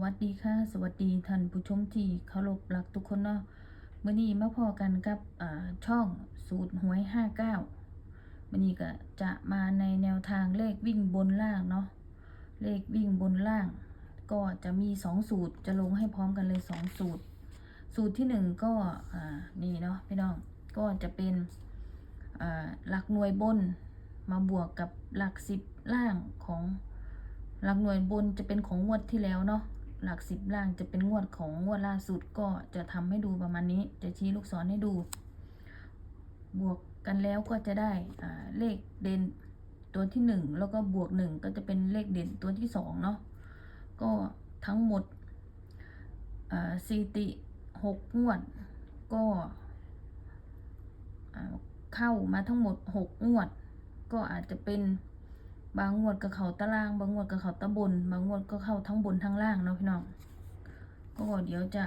วัสดีค่ะ สวัสดีท่านผู้ชมที่เคารพรักทุกคนเนาะมื้อนี้มาพอกันกับช่องสูตรหวย59มื้อนี้ก็จะมาในแนวทางเลขวิ่งบนล่างเนาะเลขวิ่งบนล่าง ก็จะมี2สูตรจะลงให้พร้อมกันเลย2สูตร สูตรที่1ก็อ่านี่เนาะพี่น้องก็จะเป็นหลักหน่วยบนมาบวกกับหลักสิบล่างของหลักหน่วยบนจะเป็นของงวดที่แล้วเนาะ หลักสิบล่างจะเป็นงวดของงวดล่าสุดก็จะทำให้ดูประมาณนี้ จะชี้ลูกศรให้ดู บวกกันแล้วก็จะได้เลขเด่นตัวที่หนึ่งแล้วก็บวกหนึ่งก็จะเป็นเลขเด่นตัวที่สองเนาะก็ทั้งหมดสถิติหกงวด ก็เข้ามาทั้งหมดหกงวด ก็อาจจะเป็น บางงวดก็เขาตาราง บางงวดก็เขาตะบน บางงวดก็เข้าทั้งบนทั้งล่างเนาะพี่น้องก็เดี๋ยวจะ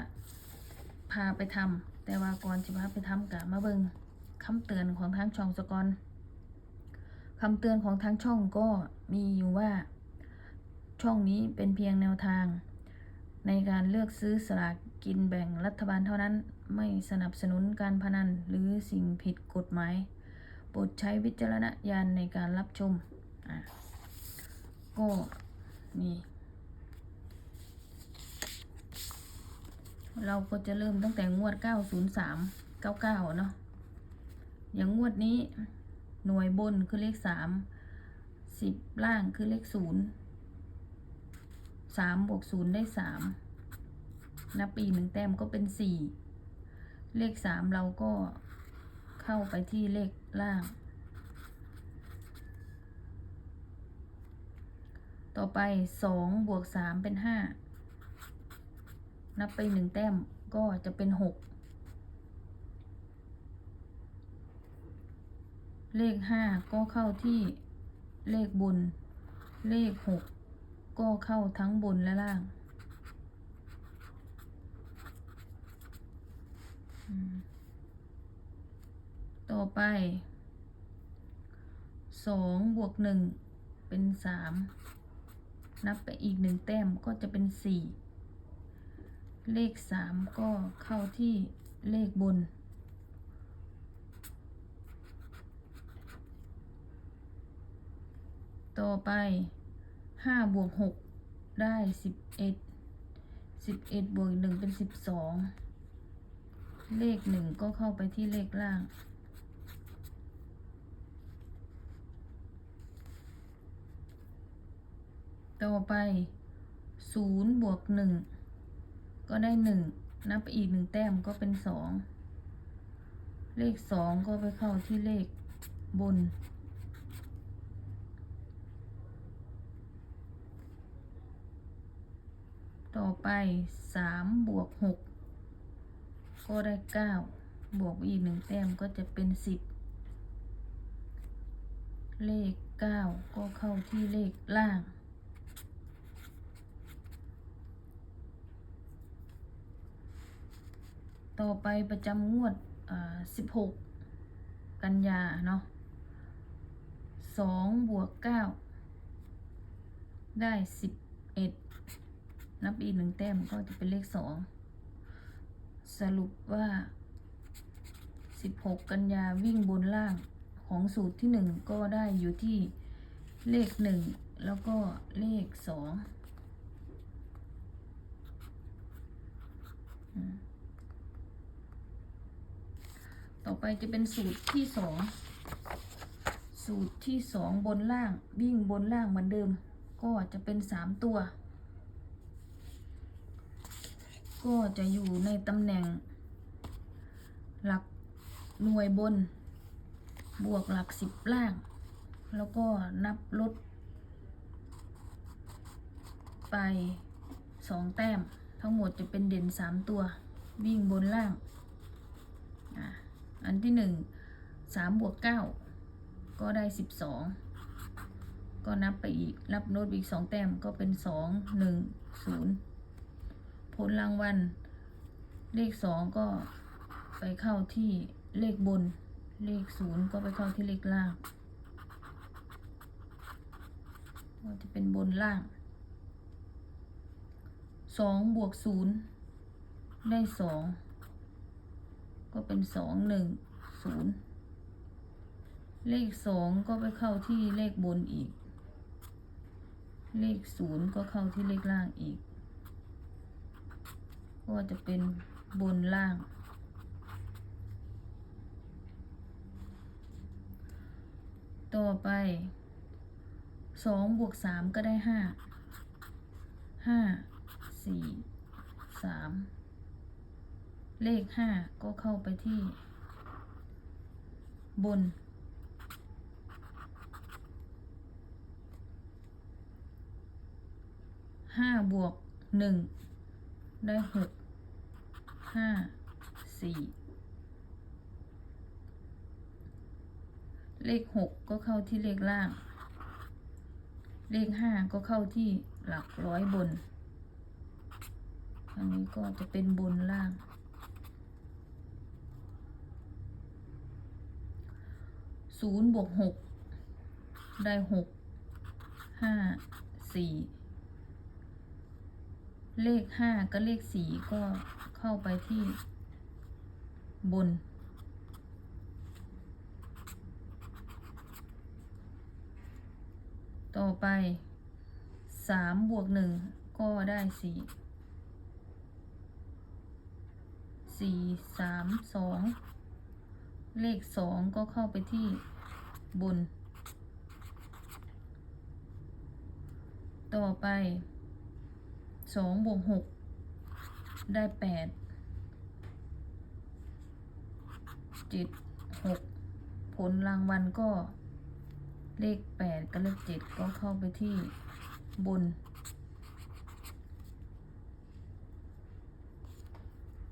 พาไปทำแต่ว่าก่อนจะพาไปทำกะมาเบิงคำเตือนของทางช่องสกอนคำเตือนของทางช่องก็มีอยู่ว่า ช่องนี้เป็นเพียงแนวทาง ในการเลือกซื้อสลากกินแบ่งรัฐบาลเท่านั้นไม่สนับสนุนการพนันหรือสิ่งผิดกฎหมาย โปรดใช้วิจารณญาณในการรับชม อะก็นี่เราก็จะเริ่มตั้งแต่งวด 903 99 เนาะ อย่างงวดนี้ หน่วยบนคือเลข 3 10 ล่างคือเลข 0 3 บวก 0 ได้ 3 นับปีหนึ่งแต้มก็เป็น 4 เลข 3 เราก็เข้าไปที่เลขล่าง ต่อไปสองบวกสามเป็นห้านับไปหนึ่งแต้มก็จะเป็นหกเลขห้าก็เข้าที่เลขบนเลขหกก็เข้าทั้งบนและล่าง ต่อไปสองบวกหนึ่งเป็นสาม นับไปอีกหนึ่งแต้มก็จะเป็นสี่เลขสามก็เข้าที่เลขบน ต่อไปห้าบวกหกได้สิบเอ็ดสิบเอ็ดบวกหนึ่งเป็นสิบสองเลขหนึ่งก็เข้าไปที่เลขล่าง ต่อไปศูนย์บวกหนึ่งก็ได้หนึ่งนับไปอีกหนึ่งแต้มก็เป็นสองเลขสองก็ไปเข้าที่เลขบน ต่อไปสามบวกหกก็ได้เก้าบวกไปอีกหนึ่งแต้มก็จะเป็นสิบเลขเก้าก็เข้าที่เลขล่าง ต่อไปประจำงวดสิบหกกันยาเนาะสองบวกเก้าได้สิบเอ็ดนับอีกหนึ่งแต้มก็จะเป็นเลขสองสรุปว่าสิบหกกันยาวิ่งบนล่างของสูตรที่หนึ่งก็ได้อยู่ที่เลขหนึ่งแล้วก็เลขสองอ ต่อไปจะเป็นสูตรที่สองสูตรที่สองบนล่างวิ่งบนล่างเหมือนเดิม ก็จะเป็นสามตัว ก็จะอยู่ในตำแหน่ง หลักหน่วยบน บวกหลักสิบล่าง แล้วก็นับลดไปสองแต้ม ทั้งหมดจะเป็นเด่นสามตัว วิ่งบนล่างอะ อันที่หนึ่งสามบวกเก้าก็ได้สิบสองก็นับไปอีก รับโน้ตอีกสองแต้มก็เป็นสองหนึ่งศูนย์ผลรางวัลเลขสองก็ไปเข้าที่เลขบน เลขศูนย์ก็ไปเข้าที่เลขล่างก็จะเป็นบนล่างสองบวกศูนย์ได้สอง ก็เป็นสองหนึ่งศูนย์เลขสองก็ไปเข้าที่เลขบนอีก เลขศูนย์ก็เข้าที่เลขล่างอีก ก็จะเป็นบนล่าง ต่อไปสองบวกสามก็ได้ห้าห้าสี่สาม เลขห้าก็เข้าไปที่ บน ห้าบวกหนึ่งได้หกห้าสี่เลขหกก็เข้าที่เลขล่าง เลขห้าก็เข้าที่หลักร้อยบน อันนี้ก็จะเป็นบนล่าง ศูนย์บวกหกได้หกห้าสี่เลขห้ากับเลขสี่ก็เข้าไปที่บน ต่อไปสามบวกหนึ่งก็ได้สี่สี่สามสอง เลขสองก็เข้าไปที่บน ต่อไปสองบวกหกได้แปดเจ็ดหกผลรางวัลก็เลขแปดกับเลขเจ็ดก็เข้าไปที่บน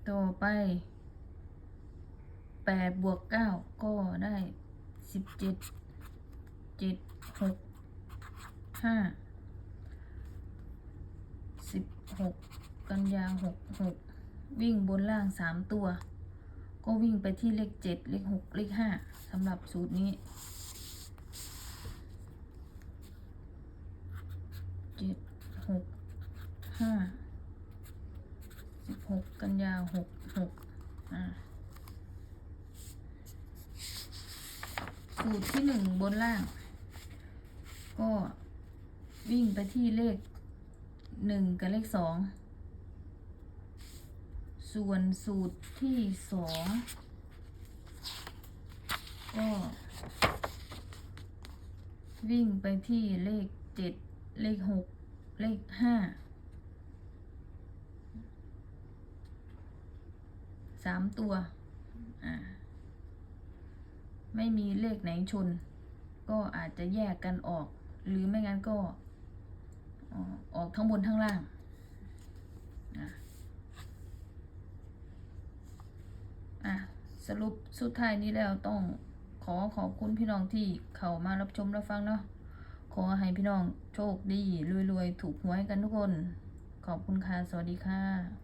ต่อไป แปดบวกเก้าก็ได้สิบเจ็ดเจ็ดหกห้าสิบหกกันยาหกหกวิ่งบนล่างสามตัว ก็วิ่งไปที่เลขเจ็ดเลขหกเลขห้าสำหรับสูตรนี้เจ็ดหกห้าสิบหกกันยาหกหกอ่า สูตรที่หนึ่งบนล่าง ก็วิ่งไปที่เลขหนึ่งกับเลขสองส่วนสูตรที่สองก็วิ่งไปที่เลขเจ็ดเลขหกเลขห้าสามตัว อ่า ไม่มีเลขไหนชน ก็อาจจะแยกกันออก หรือไม่งั้นก็ออกทั้งบนทั้งล่างอะอะสรุปสุดท้ายนี้แล้วต้องขอขอบคุณพี่น้องที่เข้ามารับชมรับฟังเนาะขอให้พี่น้องโชคดีรวยๆ ถูกหวยกันทุกคน ขอบคุณค่ะ สวัสดีค่ะ